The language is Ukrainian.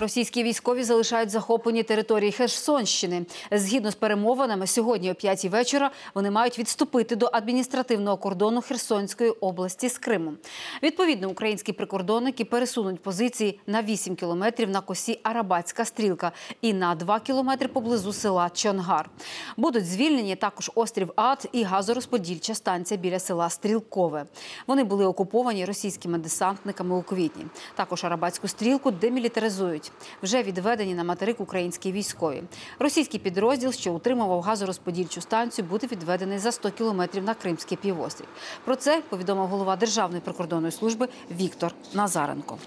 Російські військові залишають захоплені території Херсонщини. Згідно з перемовинами, сьогодні о 5 вечора вони мають відступити до адміністративного кордону Херсонської області з Кримом. Відповідно, українські прикордонники пересунуть позиції на 8 кілометрів на косі Арабатська стрілка і на 2 кілометри поблизу села Чонгар. Будуть звільнені також острів Ад і газорозподільча станція біля села Стрілкове. Вони були окуповані російськими десантниками у квітні. Також Арабатську стрілку демілітаризують. Вже відведені на материк українські військові. Російський підрозділ, що утримував газорозподільчу станцію, буде відведений за 100 кілометрів на Кримський півострів. Про це повідомив голова Державної прикордонної служби Віктор Назаренко.